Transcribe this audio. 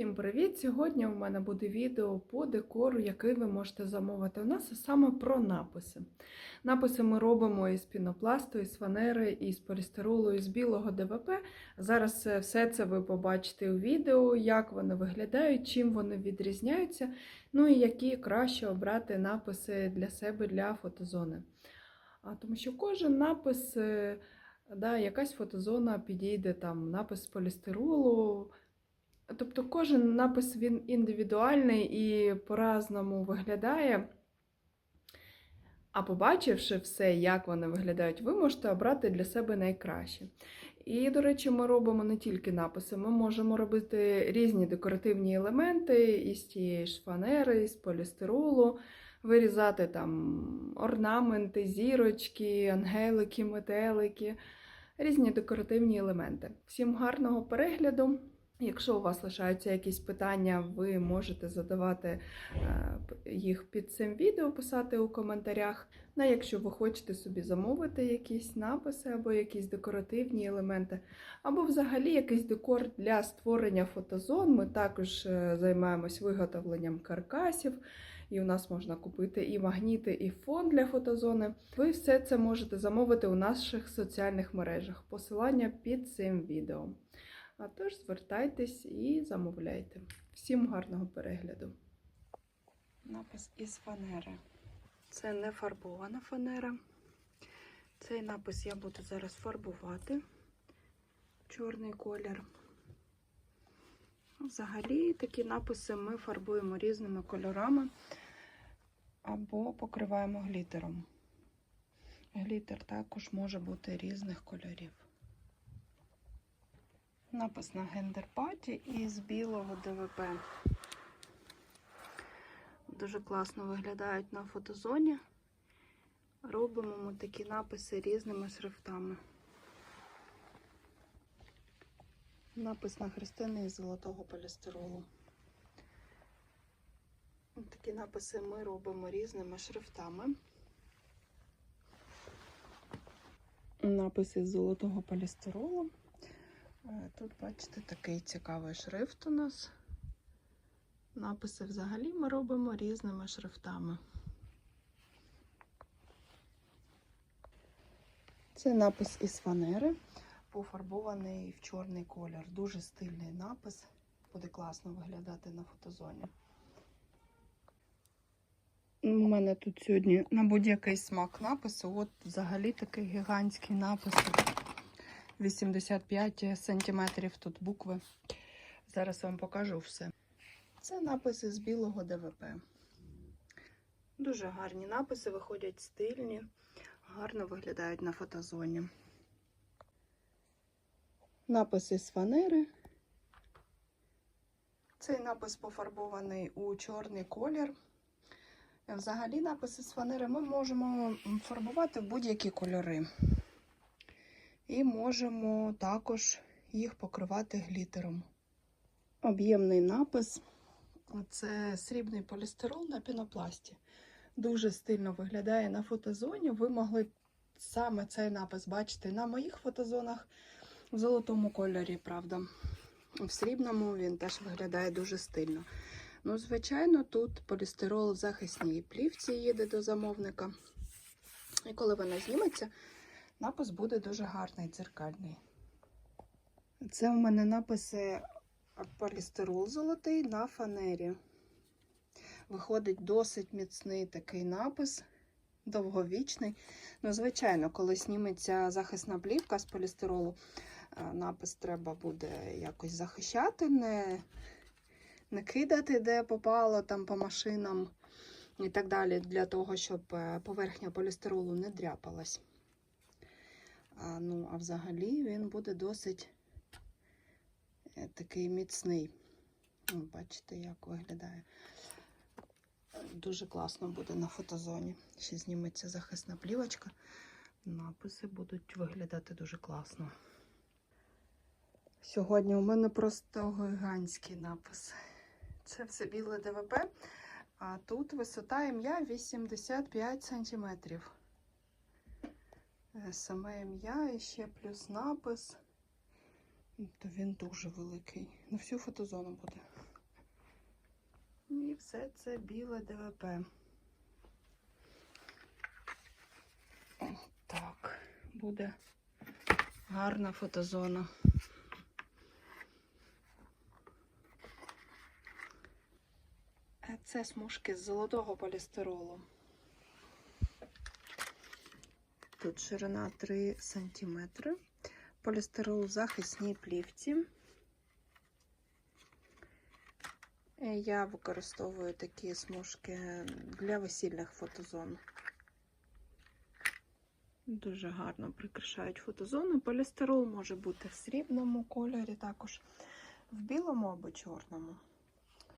Всім привіт! Сьогодні у мене буде відео по декору, який ви можете замовити у нас, саме про написи. Написи ми робимо із пінопласту, із фанери, із полістиролу, із білого ДВП. Зараз е, все це ви побачите у відео, як вони виглядають, чим вони відрізняються, ну і які краще обрати написи для себе для фотозони. А, Тому що кожен напис, е, да, якась фотозона підійде, там напис з полістиролу. Тобто кожен напис він індивідуальний і по-разному виглядає. А побачивши все, як вони виглядають, ви можете обрати для себе найкраще. І, до речі, ми робимо не тільки написи, ми можемо робити різні декоративні елементи із тієї ж фанери, з полістиролу, вирізати там орнаменти, зірочки, ангелики, метелики, різні декоративні елементи. Всім гарного перегляду! Якщо у вас лишаються якісь питання, ви можете задавати е, їх під цим відео, писати у коментарях. Ну, якщо ви хочете собі замовити якісь написи або якісь декоративні елементи, або взагалі якийсь декор для створення фотозон, ми також е, займаємось виготовленням каркасів, і у нас можна купити і магніти, і фон для фотозони. Ви все це можете замовити у наших соціальних мережах. Посилання під цим відео. А тож звертайтесь і замовляйте. Всім гарного перегляду. Напис із фанери. Це не фарбована фанера. Цей напис я буду зараз фарбувати чорний колір. Взагалі такі написи ми фарбуємо різними кольорами або покриваємо глітером. Глітер також може бути різних кольорів. Напис на гендерпаті із білого ДВП. Дуже класно виглядають на фотозоні. Робимо ми такі написи різними шрифтами. Напис на хрестини із золотого полістиролу. Такі написи ми робимо різними шрифтами. Напис із золотого полістиролу. Е, Тут, бачите, такий цікавий шрифт у нас. Написи взагалі ми робимо різними шрифтами. Це напис із фанери, пофарбований в чорний колір. Дуже стильний напис, буде класно виглядати на фотозоні. У мене тут сьогодні на будь-який смак напису. От взагалі такий гігантський напис. 85 сантиметрів тут букви. Зараз вам покажу все. Це написи з білого ДВП. Дуже гарні написи, виходять стильні, гарно виглядають на фотозоні. Написи з фанери. Цей напис пофарбований у чорний колір. Взагалі, написи з фанери ми можемо фарбувати в будь-які кольори. І можемо також їх покривати глітером. Об'ємний напис це срібний полістирол на пінопласті. Дуже стильно виглядає на фотозоні. Ви могли саме цей напис бачити на моїх фотозонах в золотому кольорі, правда. В срібному він теж виглядає дуже стильно. Ну, звичайно, тут полістирол в захисній плівці їде до замовника. І коли вона зніметься, напис буде дуже гарний, дзеркальний. Це у мене написи полістирол золотий на фанері. Виходить досить міцний такий напис, довговічний. Ну, звичайно, коли зніметься захисна плівка з полістиролу, напис треба буде якось захищати, не, не кидати, де попало там по машинам і так далі, для того, щоб е, поверхня полістиролу не дряпалась. А, ну, а взагалі він буде досить е, такий міцний. Бачите, як виглядає. Дуже класно буде на фотозоні. Ще зніметься захисна плівочка. Написи будуть виглядати дуже класно. Сьогодні у мене просто гігантський напис. Це все біле ДВП, а тут висота ім'я 85 сантиметрів. Саме ім'я і ще плюс напис. То він дуже великий. На всю фотозону буде. І все це біле ДВП. Так, буде гарна фотозона. Е, Це смужки з золотого полістиролу. Тут ширина 3 см. Полістирол захисній плівці. Я використовую такі смужки для весільних фотозон. Дуже гарно прикрашають фотозону. Полістирол може бути в срібному кольорі, також в білому або чорному.